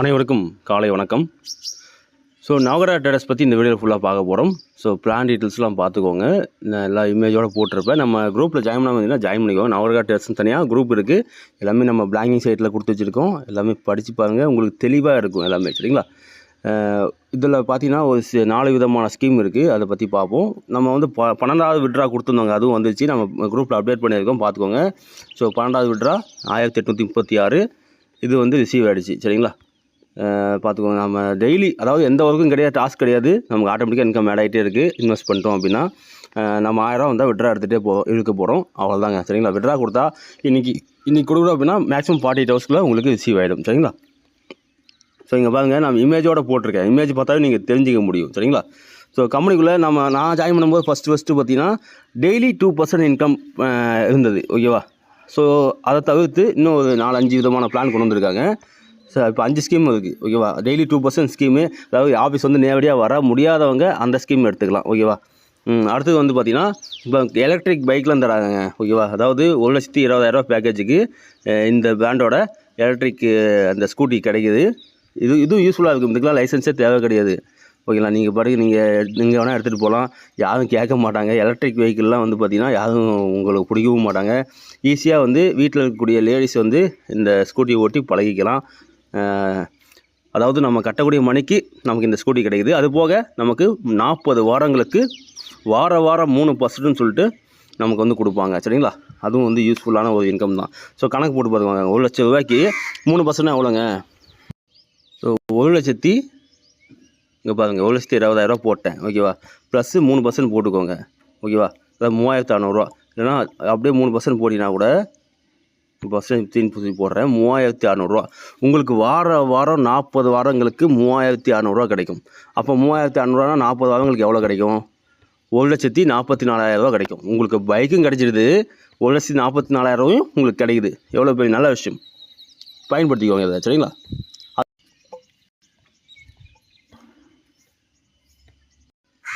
அனைவருக்கும் காலை வணக்கம். ஸோ நவகரா டேட்டஸ் பற்றி இந்த வீடியோ ஃபுல்லாக பார்க்க போகிறோம் ஸோ பிளான் டீட்டெயில்ஸ்லாம் பார்த்துக்கோங்க. நான் எல்லா இமேஜோட போட்டிருப்பேன். நம்ம குரூப்பில் ஜாயின் பண்ண வந்தீங்கன்னா ஜாயின் பண்ணிக்கோங்க. நவகரா டேட்டஸ்னு தனியாக குரூப் இருக்குது எல்லாமே நம்ம பிளாங்கிங் சைட்டில் கொடுத்து வச்சுருக்கோம். எல்லாமே படித்து பாருங்கள் உங்களுக்கு தெளிவாக இருக்கும் எல்லாமே சரிங்களா? இதில் பார்த்தீங்கன்னா ஒரு நாலு விதமான ஸ்கீம் இருக்குது அதை பற்றி பார்ப்போம். நம்ம வந்து ப பன்னெண்டாவது விட்ரா கொடுத்துருந்தோங்க. அதுவும் வந்துச்சு நம்ம குரூப்பில் அப்டேட் பண்ணியிருக்கோம். பார்த்துக்கோங்க. ஸோ பன்னெண்டாவது விட்ரா ஆயிரத்தி எட்நூற்றி முப்பத்தி ஆறு. இது வந்து ரிசீவ் ஆகிடுச்சு சரிங்களா? பார்த்துக்கோங்க நம்ம டெய்லி அதாவது எந்த ஒர்க்கும் கிடையாது டாஸ்க் கிடையாது. நமக்கு ஆட்டோமேட்டிக்காக இன்கம் ஆட் ஆகிட்டே இருக்குது இன்வெஸ்ட் பண்ணிட்டோம் அப்படின்னா நம்ம ஆயிரம் வந்தால் விட்ரா எடுத்துகிட்டே போகிறோம் இழுக்க போகிறோம் அவ்வளோதாங்க சரிங்களா? விட்ரா கொடுத்தா இன்றைக்கி இன்றைக்கி கொடுக்குறோம் அப்படின்னா மேக்ஸிமம் ஃபார்ட்டி எயிட் ஹவர்ஸ்க்குள்ள உங்களுக்கு ரிசீவ் ஆகிடும் சரிங்களா? ஸோ இங்கே பாருங்கள் நான் இமேஜோட போட்டிருக்கேன். இமேஜ் பார்த்தாவே நீங்கள் தெரிஞ்சிக்க முடியும் சரிங்களா? ஸோ கம்பெனிக்குள்ளே நம்ம நான் ஜாயின் பண்ணும்போது ஃபஸ்ட்டு ஃபஸ்ட்டு பார்த்தீங்கன்னா டெய்லி டூ பர்சன்ட் இன்கம் இருந்தது ஓகேவா ஸோ அதை தவிர்த்து இன்னும் ஒரு நாலு அஞ்சு விதமான பிளான் கொண்டு வந்திருக்காங்க. ஸோ இப்போ அஞ்சு ஸ்கீம் இருக்குது ஓகேவா டெய்லி டூ பர்சன்ட் ஸ்கீமு அதாவது ஆஃபீஸ் வந்து நேரடியாக வர முடியாதவங்க அந்த ஸ்கீம் எடுத்துக்கலாம் ஓகேவா அடுத்தது வந்து பார்த்திங்கன்னா இப்போ எலக்ட்ரிக் பைக்லாம் தராங்க ஓகேவா அதாவது ஒரு லட்சத்தி இருபதாயிரரூவா பேக்கேஜுக்கு இந்த பிராண்டோட எலக்ட்ரிக் அந்த ஸ்கூட்டி கிடைக்குது. இது இதுவும் யூஸ்ஃபுல்லாக இருக்கும் இதுக்கெலாம் லைசன்ஸே தேவை கிடையாது. ஓகேங்களா? நீங்கள் பாட்டுக்கு நீங்கள் நீங்கள் வேணால் எடுத்துகிட்டு போகலாம் யாரும் கேட்க மாட்டாங்க. எலக்ட்ரிக் வெஹிக்கிள்லாம் வந்து பார்த்திங்கன்னா யாரும் உங்களுக்கு பிடிக்கவும் மாட்டாங்க. ஈஸியாக வந்து வீட்டில் இருக்கக்கூடிய லேடிஸ் வந்து இந்த ஸ்கூட்டி ஓட்டி பழகிக்கலாம். அதாவது நம்ம கட்டக்கூடிய மணிக்கு நமக்கு இந்த ஸ்கூட்டி கிடைக்குது. அது போக நமக்கு நாற்பது வாரங்களுக்கு வார வாரம் மூணு பர்சன்ட்னு சொல்லிட்டு நமக்கு வந்து கொடுப்பாங்க. சரிங்களா? அதுவும் வந்து யூஸ்ஃபுல்லான ஒரு இன்கம் தான். ஸோ கணக்கு போட்டு பார்த்துக்கோங்க ஒரு லட்ச ரூபாய்க்கு மூணு பர்சன்ட் எவ்வளோங்க? ஸோ ஒரு லட்சத்தி இங்கே பாருங்கள் ஒரு லட்சத்தி இருபதாயிரரூவா போட்டேன். ஓகேவா? ப்ளஸ்ஸு மூணு பர்சன்ட் போட்டுக்கோங்க. ஓகேவா? அதாவது மூவாயிரத்து அறநூறுவா. இல்லைன்னா அப்படியே மூணு பர்சன்ட் போட்டிங்கன்னா கூட பர்சன்ட் தீன் புதுசு போடுறேன் மூவாயிரத்தி அறநூறுவா. உங்களுக்கு வார வாரம் நாற்பது வாரங்களுக்கு மூவாயிரத்தி அறநூறுவா கிடைக்கும். அப்போ மூவாயிரத்தி அறநூறுவானா நாற்பது வாரங்களுக்கு எவ்வளோ கிடைக்கும்? ஒரு லட்சத்தி நாற்பத்தி நாலாயிரரூவா கிடைக்கும். உங்களுக்கு பைக்கும் கிடைச்சிடுது ஒரு லட்சத்தி நாற்பத்தி நாலாயிரரூவாயும் உங்களுக்கு கிடைக்குது. எவ்வளோ பெரிய நல்ல விஷயம். பயன்படுத்திக்கோங்க இதை சரிங்களா?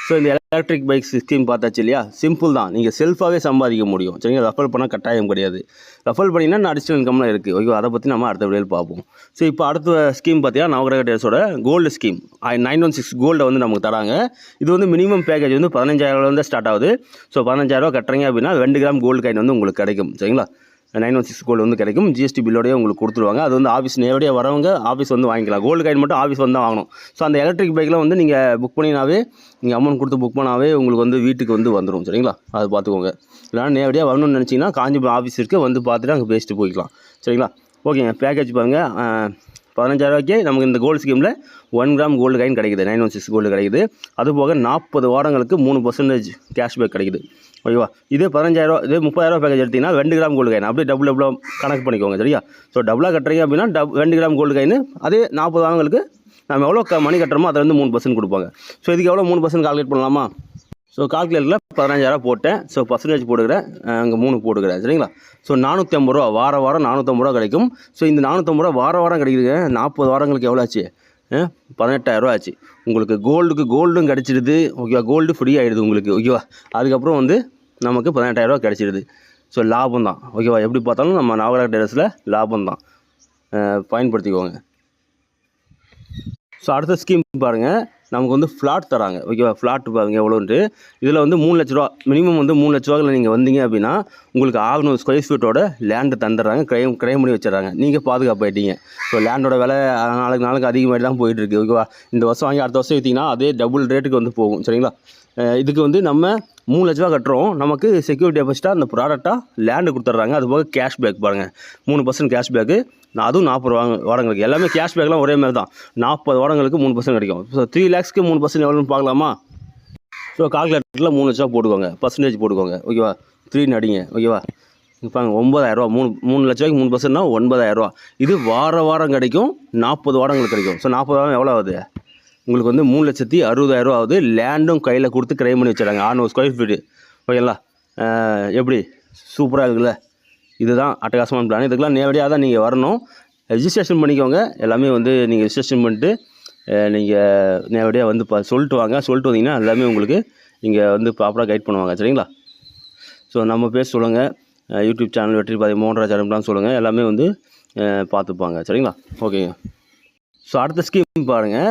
ஸோ இந்த எலக்ட்ரிக் பைக் ஸ்கீம் பார்த்தாச்சு இல்லையா? சிம்பிள் தான். நீங்கள் செல்ஃபாகவே சம்பாதிக்க முடியும். சரிங்களா? ரெஃபர் பண்ணால் கட்டாயம் கிடையாது. ரெஃபர் பண்ணிங்கன்னா நான் அடிஷனல் இன்கம்லாம் இருக்குது ஓகே அதை பற்றி நம்ம அடுத்த வீடியோவில் பார்ப்போம். ஸோ இப்போ அடுத்த ஸ்கீம் பார்த்தீங்கன்னா நவகிரக டேஸோட gold scheme nine one six கோல்டை வந்து நமக்கு தராங்க. இது வந்து மினிமம் பேக்கேஜ் வந்து பதினஞ்சாயிரம்லேருந்து ஸ்டார்ட் ஆகுது. ஸோ பதினஞ்சாயிரரூவா கட்டுறீங்க அப்படின்னா ரெண்டு கிராம் கோல்டு காயின் வந்து உங்களுக்கு கிடைக்கும். சரிங்களா? நைன் ஒன் சிக்ஸ் கோல்டு வந்து கிடைக்கும். ஜிஎஸ்டி பில்லோடய உங்களுக்கு கொடுத்துருவாங்க அது வந்து ஆஃபீஸ் நேரடியாக வரவங்க ஆஃபீஸ் வந்து வாங்கிக்கலாம். கோல்டு காயின் மட்டும் ஆஃபீஸ் வந்து தான் வாங்கணும். ஸோ அந்த எலக்ட்ரிக் பைக்கில் வந்து நீங்கள் புக் பண்ணினாவே நீங்கள் அமௌண்ட் கொடுத்து புக் பண்ணாவே உங்களுக்கு வந்து வீட்டுக்கு வந்து வந்துடும் சரிங்களா? அது பார்த்துக்கோங்க. இல்லைனா நேரடியாக வரணும்னு நினச்சிங்கன்னா காஞ்சிபுரம் ஆஃபீஸ் இருக்குது வந்து பார்த்துட்டு அங்கே பேசிட்டு போய்க்கலாம். சரிங்களா? ஓகேங்க பேக்கேஜ் பாருங்கள் பதினஞ்சாயிரரூவாய்க்கு நமக்கு இந்த கோல்டு ஸ்கீமில் ஒன் கிராம் கோல்டு காயின் கிடைக்குது. நைன் ஒன் சிக்ஸ் கோல்டு கிடைக்குது. அது போக நாற்பது வாரங்களுக்கு மூணு பர்சன்டேஜ் கேஷ்பேக் கிடைக்குது. ஓகேவா? இதே பதினஞ்சாயிரம் இதே முப்பதாயிரரூவா பேக்கேஜ் எடுத்தீங்கன்னா ரெண்டு கிராம் கோல்டு காயின் அப்படியே டபுள் டபுளாக கணக்கு பண்ணிக்கோங்க சரியா? ஸோ டபுளாக கட்டுறீங்க அப்படின்னா டப் ரெண்டு கிராம் கோல்டு காயின் அதே நாற்பது வாரங்களுக்கு நம்ம எவ்வளோ க மணி கட்டுறோமோ அதில் வந்து மூணு பர்சன்ட் கொடுப்பாங்க. ஸோ இதுக்கு எவ்வளோ மூணு பர்சன்ட் கால்குலேட் பண்ணலாமா? ஸோ கால்குலேட்டரில் பதினஞ்சாயிரம் போட்டேன். ஸோ பர்சன்டேஜ் போட்டுக்கிறேன். அங்கே மூணு போட்டுக்கிறேன் சரிங்களா? ஸோ நானூற்றி ஐம்பது ரூபா வார வாரம் நானூற்றம்பது ரூபா கிடைக்கும். ஸோ இந்த நானூற்றம்பது ரூபா வார வாரம் கிடைக்குதுங்க. நாற்பது வாரங்களுக்கு எவ்வளோ ஆச்சு? பதினெட்டாயிரரூவா ஆச்சு. உங்களுக்கு கோல்டுக்கு கோல்டும் கிடச்சிடுது. ஓகேவா? கோல்டு ஃப்ரீ ஆகிடுது உங்களுக்கு. ஓகேவா? அதுக்கப்புறம் வந்து நமக்கு பதினெட்டாயிரரூவா கிடச்சிடுது ஸோ லாபம் தான் ஓகேவா எப்படி பார்த்தாலும் நம்ம நவகரக டெரஸில் லாபம் தான் பயன்படுத்திக்கோங்க. ஸோ அடுத்த ஸ்கீம் பாருங்கள் நமக்கு வந்து ஃப்ளாட் தராங்க. ஓகேவா ஃப்ளாட் பாருங்கள் எவ்வளோன்ட்டு இதில் வந்து மூணு லட்ச ரூபா மினிமம் வந்து மூணு லட்ச ரூபாயில் நீங்கள் வந்தீங்க அப்படின்னா உங்களுக்கு ஆறுநூறு ஸ்கொயர் ஃபீட்டோட லேண்டு தந்துடுறாங்க. கிரைம் கிரைம் பண்ணி வச்சிடறாங்க. நீங்கள் பாதுகாப்பாயிட்டீங்க ஸோ லேண்டோட விலை நாளுக்கு நாளுக்கு அதிகமாகி தான் போயிட்டுருக்கு ஓகேவா இந்த வருஷம் வாங்கி அடுத்த வருஷம் விற்றீங்கன்னா அதே டபுள் ரேட்டுக்கு வந்து போகும். சரிங்களா? இதுக்கு வந்து நம்ம மூணு லட்ச ரூபா கட்டுறோம். நமக்கு செக்யூரிட்டி டெபாசிட்டாக அந்த ப்ராடக்டாக லேண்டு கொடுத்துட்றாங்க. அது போக கேஷ் பேக் பாருங்கள் மூணு பர்சன்ட் கேஷ் பேக்கு அதுவும் நாற்பது வாங்க வாரங்களுக்கு எல்லாமே கேஷ் பேக்லாம் ஒரே மாதிரி தான். நாற்பது வாடங்களுக்கு மூணு பர்சன்ட் கிடைக்கும். ஸோ த்ரீ லேக்ஸ்க்கு மூணு பர்சன்ட் எவ்வளோன்னு பார்க்கலாமா? ஸோ கால்குலேட்டரில் மூணு லட்ச ரூபா போட்டுக்கோங்க. பர்சன்டேஜ் போட்டுக்கோங்க. ஓகேவா த்ரீன்னு அடிங்க ஓகேவா இப்போ ஒம்பதாயிரரூவா மூணு மூணு லட்ச ரூபாய்க்கு மூணு பர்சன்ட்னா ஒன்பதாயிரரூவா இது வார வாரம் கிடைக்கும். நாற்பது வாரங்களுக்கு கிடைக்கும். ஸோ நாற்பது வாரம் எவ்வளோ ஆகுது? உங்களுக்கு வந்து மூணு லட்சத்தி அறுபதாயிரரூவா ஆகுது. லேண்டும் கையில் கொடுத்து கிரைம் பண்ணி வச்சிடறாங்க. ஆறுநூறு ஸ்கொயர் ஃபீட்டு ஓகேங்களா எப்படி? சூப்பராக இருக்குல்ல? இதுதான் அட்டகாசமான பிளான் இதுக்கெல்லாம் நேரடியாக தான் நீங்கள் வரணும். ரெஜிஸ்ட்ரேஷன் பண்ணிக்கோங்க. எல்லாமே வந்து நீங்கள் ரெஜிஸ்ட்ரேஷன் பண்ணிட்டு நீங்கள் நேரடியாக வந்து பா சொல்லிட்டு வாங்க. சொல்லிட்டு வந்தீங்கன்னா எல்லாமே உங்களுக்கு இங்கே வந்து ப்ராப்பராக கைட் பண்ணுவாங்க. சரிங்களா? ஸோ நம்ம பேர் சொல்லுங்கள் யூடியூப் சேனல் வெற்றி பாதி மோகன்ராஜ் சேனல்லாம் சொல்லுங்கள் எல்லாமே வந்து பார்த்துப்பாங்க. சரிங்களா? ஓகேங்க ஸோ அடுத்த ஸ்கீம் பாருங்கள்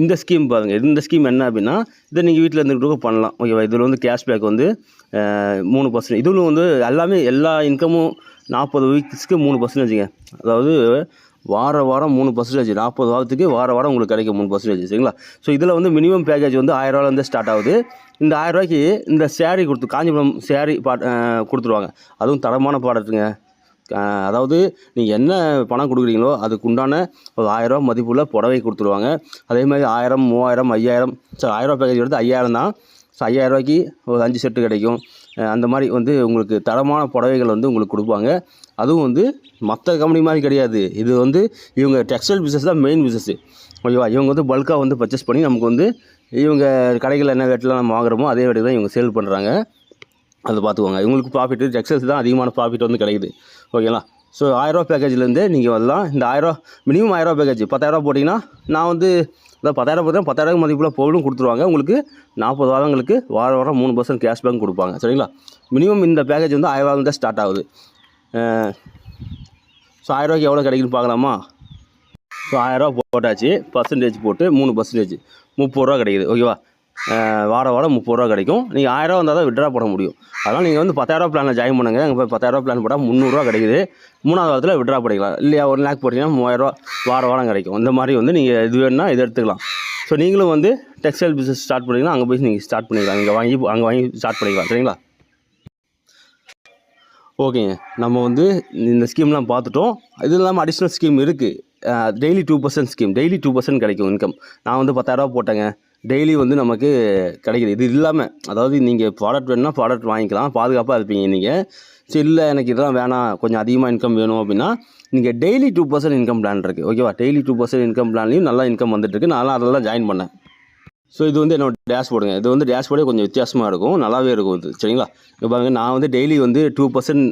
இந்த ஸ்கீம் பாருங்கள் இந்த ஸ்கீம் என்ன அப்படின்னா இதை நீங்கள் வீட்டில் இருந்துட்டு கூட பண்ணலாம். ஓகேவா இதில் வந்து கேஷ்பேக் வந்து மூணு பர்சன்ட் இதுவும் வந்து எல்லாமே எல்லா இன்கமும் நாற்பது வீக்ஸ்க்கு மூணு பர்சன்டேஜுங்க அதாவது வார வாரம் மூணு பர்சன்டேஜ் நாற்பது வாரத்துக்கு வார வாரம் உங்களுக்கு கிடைக்கும் மூணு பர்சன்டேஜ் சரிங்களா? ஸோ இதில் வந்து மினிமம் பேக்கேஜ் வந்து ஆயிரரூவாலேருந்து ஸ்டார்ட் ஆகுது. இந்த ஆயிரரூவாய்க்கு இந்த சேரீ கொடுத்து காஞ்சிபுரம் சேரீ பா கொடுத்துருவாங்க. அதுவும் தரமான ப்ராடக்ட்டுங்க அதாவது நீங்கள் என்ன பணம் கொடுக்குறீங்களோ அதுக்கு உண்டான ஒரு ஆயிரரூவா மதிப்புள்ள புடவை கொடுத்துருவாங்க அதே மாதிரி ஆயிரம் மூவாயிரம் ஐயாயிரம் ஸோ ஆயிரரூவா பேக்கேஜ் எடுத்து ஐயாயிரம் தான். ஸோ ஐயாயிரரூவாய்க்கு ஒரு அஞ்சு செட்டு கிடைக்கும். அந்த மாதிரி வந்து உங்களுக்கு தரமான புடவைகள் வந்து உங்களுக்கு கொடுப்பாங்க. அதுவும் வந்து மற்ற கம்பெனி மாதிரி கிடையாது. இது வந்து இவங்க டெக்ஸ்டைல் பிஸ்னஸ் தான் மெயின் பிஸ்னஸ் ஓகேவா? இவங்க வந்து பல்காக வந்து பர்ச்சேஸ் பண்ணி நமக்கு வந்து இவங்க கடைகளில் என்ன ரேட்டில் நம்ம வாங்குறோமோ அதே ரேட்டு தான் இவங்க சேல் பண்ணுறாங்க அதை பார்த்துக்கோங்க. இவங்களுக்கு ப்ராஃபிட் டெக்ஸ்டைல்ஸ் தான் அதிகமான ப்ராஃபிட் வந்து கிடைக்குது. ஓகேங்களா? ஸோ ஆயிரரூவா பேக்கேஜ்லேருந்து நீங்கள் வரலாம். இந்த ஆயிரரூவா மினிமம் ஆயிரரூவா பேக்கேஜ் பத்தாயிரரூவா போட்டிங்கன்னா நான் வந்து அதான் பத்தாயிரம் பார்த்தா பத்தாயிரம் மதிப்பில் பொருளும் கொடுத்துருவாங்க. உங்களுக்கு நாற்பது வாரங்களுக்கு வார வாரம் மூணு பர்சன்ட் கேஷ்பேக் கொடுப்பாங்க. சரிங்களா? மினிமம் இந்த பேக்கேஜ் வந்து ஆயிரரூவா தான் ஸ்டார்ட் ஆகுது. ஸோ ஆயிரரூவாய்க்கு எவ்வளோ கிடைக்குன்னு பார்க்கலாமா? ஸோ ஆயிரரூவா போட்டாச்சு. பர்சன்டேஜ் போட்டு மூணு பர்சன்டேஜ் முப்பது ரூபா கிடைக்குது. ஓகேவா? அஹ் வாரம் முப்பது ரூபா கிடைக்கும். நீங்கள் ஆயிரம் வந்தால் தான் விட்ரா பண்ண முடியும். அதனால் நீங்கள் வந்து பத்தாயிரரூவா பிளானில் ஜாயின் பண்ணுங்கள் அங்கே போய் பத்தாயிரரூவா பிளான் போட்டால் முந்நூறுரூவா கிடைக்குது. மூணாவது வாரத்தில் விட்ரா பண்ணிக்கலாம். இல்லையா ஒரு லேக் போட்டிங்கன்னா மூவாயிரரூவா வார வாரம் கிடைக்கும். இந்த மாதிரி வந்து நீங்கள் இது வேணும்னா இதை எடுத்துக்கலாம். ஸோ நீங்களும் வந்து டெக்ஸ்டைல் பிஸ்னஸ் ஸ்டார்ட் பண்ணிங்கன்னா அங்கே போய் நீங்கள் ஸ்டார்ட் பண்ணிக்கலாம். இங்கே வாங்கி அங்கே வாங்கி ஸ்டார்ட் பண்ணிக்கலாம். சரிங்களா? ஓகேங்க நம்ம வந்து இந்த ஸ்கீம்லாம் பார்த்துட்டோம். இது இல்லாமல் அடிஷ்னல் ஸ்கீம் இருக்குது daily two percent scheme daily two percent கிடைக்கும் இன்கம் நான் வந்து பத்தாயிரரூவா போட்டேங்க. டெய்லி வந்து நமக்கு கிடைக்கிது. இது இல்லாமல் அதாவது நீங்கள் ப்ராடக்ட் வேணும்னா ப்ராடக்ட் வாங்கிக்கலாம். பாதுகாப்பாக இருப்பீங்க நீங்கள் சரி இல்லை எனக்கு இதெல்லாம் வேணாம். கொஞ்சம் அதிகமாக இன்கம் வேணும் அப்படின்னா நீங்கள் daily two percent income plan இருக்குது ஓகேவா டெய்லி டூ பர்சன்ட் இன்கம் பிளான்லையும் நல்லா இன்கம் வந்துட்டுருக்கு. நான்லாம் அதெல்லாம் ஜாயின் பண்ணேன். ஸோ இது வந்து என்னோட டேஷ்போர்டுங்க இது வந்து டேஷ்போர்டே கொஞ்சம் வித்தியாசமாக இருக்கும். நல்லாவே இருக்கும் இது. சரிங்களா? இப்போ பாருங்கள் நான் வந்து டெய்லி வந்து two percent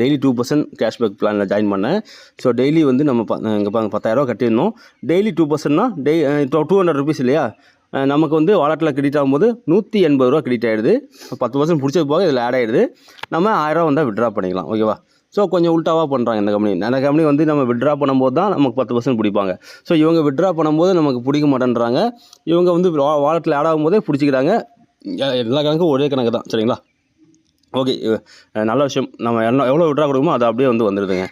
daily two percent cashback பிளானில் ஜாயின் பண்ணேன். ஸோ டெய்லி வந்து நம்ம இங்கே பாருங்க பத்தாயிரரூவா கட்டிடணும் டெய்லி டூ பர்சன்ட்னா டெய் டூ ஹண்ட்ரட் ருபீஸ் இல்லையா? நமக்கு வந்து வாலெட்டில் கிரெடிட் ஆகும்போது நூற்றி எண்பது ரூபா கிரெடிட் ஆகிடுது பத்து பர்சன்ட் பிடிச்சது போக இதில் ஆட் ஆகிடுது நம்ம ஆயிரரூவா வந்தால் விட்ரா பண்ணிக்கலாம். ஓகேவா ஸோ கொஞ்சம் உல்ட்டாவாக பண்ணுறாங்க இந்த கம்பெனி அந்த கம்பெனி வந்து நம்ம விட்ரா பண்ணும்போது தான் நமக்கு பத்து பர்சன்ட் பிடிப்பாங்க. ஸோ இவங்க விட்ரா பண்ணும்போது நமக்கு பிடிக்க மாட்டேன்றாங்க. இவங்க வந்து வாலெட்டில் ஆட் ஆகும்போதே பிடிச்சிக்கிறாங்க. எல்லா கணக்கும் ஒரே கணக்கு தான். சரிங்களா? ஓகே நல்ல விஷயம். நம்ம என்ன எவ்வளோ விட்ரா கொடுக்குமோ அது அப்படியே வந்து வந்துடுதுங்க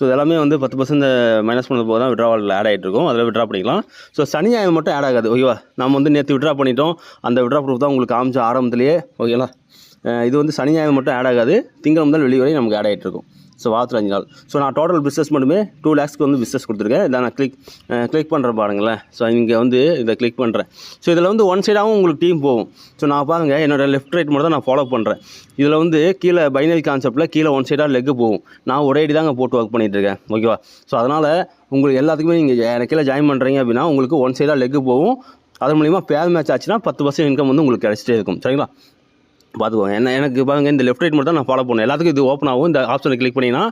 ஸோ இதெல்லாமே வந்து பத்து பர்சன்ட் மைனஸ் பண்ணது போது தான் விட்ராவல் ஆட் ஆகிட்டு இருக்கும் அதில் விட்ரா பண்ணிக்கலாம். ஸோ சனி ஞாயிறு மட்டும் ஆட் ஆகாது. ஓகேவா நம்ம வந்து நேற்று விட்ரா பண்ணிட்டோம். அந்த விட்ரா ப்ரூஃப் தான் உங்களுக்கு காமிச்ச ஆரம்பத்திலேயே. ஓகேங்களா இது வந்து சனி ஞாயிறு மட்டும் ஆட் ஆகாது. திங்கள் முதல் வெளி வரை நமக்கு ஆட் ஆகிட்டு இருக்கும் ஸோ வாரத்தில் அஞ்சு நாள். ஸோ நான் டோட்டல் பிஸ்னஸ் மட்டுமே டூ லேக்ஸ்க்கு வந்து பிஸ்னஸ் கொடுத்துருக்கேன். இதை நான் கிளிக் கிளிக் பண்ணுறேன் பாருங்களேன். ஸோ இங்கே வந்து இதை கிளிக் பண்ணுறேன் ஸோ இதில் வந்து ஒன் சைடாகவும் உங்களுக்கு டீம் போகும். ஸோ நான் பாருங்கள் என்னோடய லெஃப்ட் ரைட் மட்டும் தான் நான் ஃபாலோ பண்ணுறேன் இதில் வந்து கீழே பைனரி கான்செப்ட்டில் கீழே ஒன் சைடாக லெக்கு போகும். நான் ஒரே அடி தாங்க போட்டு ஒர்க் பண்ணிகிட்ருக்கேன் இருக்கேன். ஓகேவா ஸோ அதனால் உங்களுக்கு எல்லாத்துக்குமே நீங்கள் எனக்கு கீழே ஜாயின் பண்ணுறீங்க அப்படின்னா உங்களுக்கு ஒன் சைடாக லெக்கு போகும். அதன் மூலிமா பேர் மேட்ச் ஆச்சுன்னா பத்து பர்சன்ட் இன்கம் வந்து உங்களுக்கு கிடச்சிட்டே இருக்கும். சரிங்களா? பார்த்துக்கோங்க. என்ன எனக்கு பாருங்க இந்த லெஃப்ட் ரைட் மட்டும் தான் நான் ஃபாலோ பண்ணுவேன் எல்லாத்துக்கும் இது ஓப்பன் ஆகும். இந்த ஆப்ஷனை கிளிக் பண்ணிங்கன்னா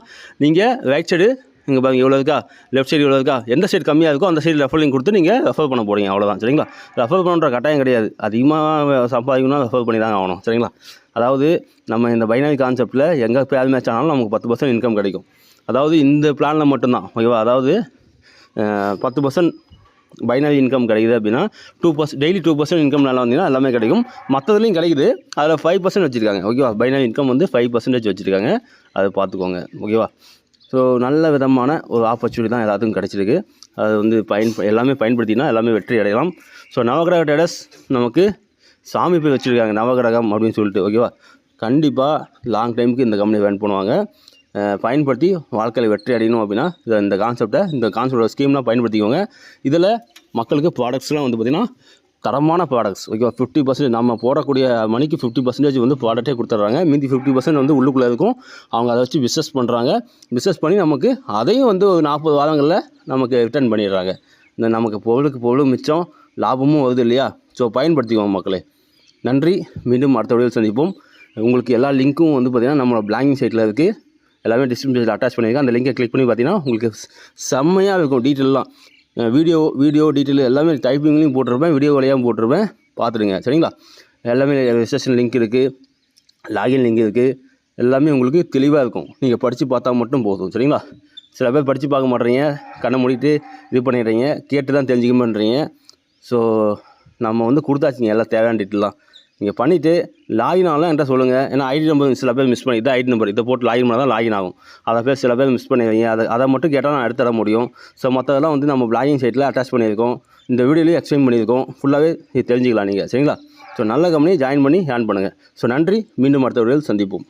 நீங்கள் ரைட் சைடு இங்கே பாருங்க இவ்வளோ இருக்கா? லெஃப்ட் சைடு இவ்வளோ இருக்கா? எந்த சைடு கம்மியாக இருக்கோ அந்த சைடு ரெஃபரிங் கொடுத்து நீங்கள் ரெஃபர் பண்ண போறீங்க. அவ்வளோதான் சரிங்களா? ரெஃபர் பண்ணுற கட்டாயம் கிடையாது. அதிகமாக சம்பாதிக்கணும்னா ரெஃபர் பண்ணி தான் ஆகணும். சரிங்களா? அதாவது நம்ம இந்த பைனரி கான்செப்ட்டில் எங்கே பேர் மேட்ச் ஆனாலும் நமக்கு பத்து பர்சன்ட் இன்கம் கிடைக்கும். அதாவது இந்த பிளானில் மட்டும்தான். ஓகேவா? அதாவது பத்து பர்சன்ட் பைனரி இன்கம் கிடைக்குது அப்படின்னா two percent daily two percent income நல்லா வந்தீங்கன்னா எல்லாமே கிடைக்கும். மற்றதுலையும் கிடைக்குது. அதில் ஃபைவ் பர்சன்ட் வச்சுருக்காங்க. ஓகேவா பைனரி இன்கம் வந்து ஃபைவ் பர்சன்டேஜ் வச்சுருக்காங்க. அதை பார்த்துக்கோங்க. ஓகேவா ஸோ நல்ல விதமான ஒரு ஆப்பர்ச்சுனிட்டி தான் எல்லாத்துக்கும் கிடச்சிருக்கு. அது வந்து பயன் எல்லாமே பயன்படுத்தினா எல்லாமே வெற்றி அடையலாம். ஸோ நவகிரக டேடஸ் நமக்கு சாமி போய் வச்சுருக்காங்க. நவகிரகம் அப்படின்னு சொல்லிட்டு. ஓகேவா கண்டிப்பாக லாங் டைமுக்கு இந்த கம்பெனி வேன் பண்ணுவாங்க. பயன்படுத்தி வாழ்க்கையில் வெற்றி அடையணும் அப்படின்னா இதை இந்த கான்செப்டை இந்த கான்செப்டோட ஸ்கீம்லாம் பயன்படுத்திக்கோங்க. இதில் மக்களுக்கு ப்ராடக்ட்ஸ்லாம் வந்து பார்த்திங்கன்னா தரமான ப்ராடக்ட்ஸ் ஓகேவா? ஃபிஃப்டி பர்சன்டேஜ் நம்ம போடக்கூடிய மணிக்கு ஃபிஃப்டி பர்சன்டேஜ் வந்து ப்ராடக்ட்டே கொடுத்துட்றாங்க. மீதி ஃபிஃப்டி பர்சன்ட் வந்து உள்ளுக்குள்ளே இருக்கும். அவங்க அதை வச்சு பிஸ்னஸ் பண்ணுறாங்க பிஸ்னஸ் பண்ணி நமக்கு அதையும் வந்து ஒரு நாற்பது வாரங்களில் நமக்கு ரிட்டர்ன் பண்ணிடுறாங்க. இந்த நமக்கு பொருளுக்கு பொருளும் மிச்சம் லாபமும் வருது இல்லையா? ஸோ பயன்படுத்திக்குவோம் மக்களே. நன்றி. மீண்டும் அடுத்த வீடியோவில் சந்திப்போம். உங்களுக்கு எல்லா லிங்க்கும் வந்து பார்த்திங்கன்னா நம்மளோட பிளாங்கிங் சைட்டில் இருக்குது எல்லாமே டிஸ்கிரிப்ஷனில் அட்டாச் பண்ணியிருக்கேன். அந்த லிங்கை கிளிக் பண்ணி பார்த்தீங்கன்னா உங்களுக்கு செம்மையாக இருக்கும் டீட்டெயிலாம் வீடியோ வீடியோ டீட்டெயில் எல்லாமே டைப்பிங்லேயும் போட்டிருப்பேன் வீடியோ வழியாகவும் போட்டிருப்பேன். பார்த்துடுங்க. சரிங்களா? எல்லாமே ரெஜிஸ்ட்ரேஷன் லிங்க் இருக்குது லாகின் லிங்க் இருக்குது எல்லாமே உங்களுக்கு தெளிவாக இருக்கும். நீங்கள் படித்து பார்த்தா மட்டும் போதும். சரிங்களா? சில பேர் படித்து பார்க்க மாட்டேறீங்க. கண்ணை மூடிட்டு இது பண்ணிடுறீங்க. கேட்டு தான் தெரிஞ்சுக்கமான்றீங்க ஸோ நம்ம வந்து கொடுத்தாச்சுங்க. எல்லாம் தேவையான டீட்டெயிலாம் நீங்கள் பண்ணிவிட்டு லாகின் ஆகலாம் என்கிட்ட சொல்லுங்கள் ஏன்னா ஐடி நம்பர் சில பேர் மிஸ் பண்ணி இதான் ஐடி நம்பர் இதை போட்டு லாகின் பண்ணால் தான் லாகின் ஆகும். அதை பேர் சில பேர் மிஸ் பண்ணிடுவீங்க அதை அதை மட்டும் கேட்டால் நான் எடுத்து தர முடியும். ஸோ மற்றதெல்லாம் வந்து நம்ம பிளாகிங் சைட்டில் அட்டாச் பண்ணியிருக்கோம். இந்த வீடியோலேயும் எக்ஸ்பிளைன் பண்ணியிருக்கோம். ஃபுல்லாகவே தெரிஞ்சுக்கலாம் நீங்கள் சரிங்களா? ஸோ நல்ல கம்பெனி ஜாயின் பண்ணி ஏர்ன் பண்ணுங்கள் ஸோ நன்றி. மீண்டும் அடுத்த வீடியோவில் சந்திப்போம்.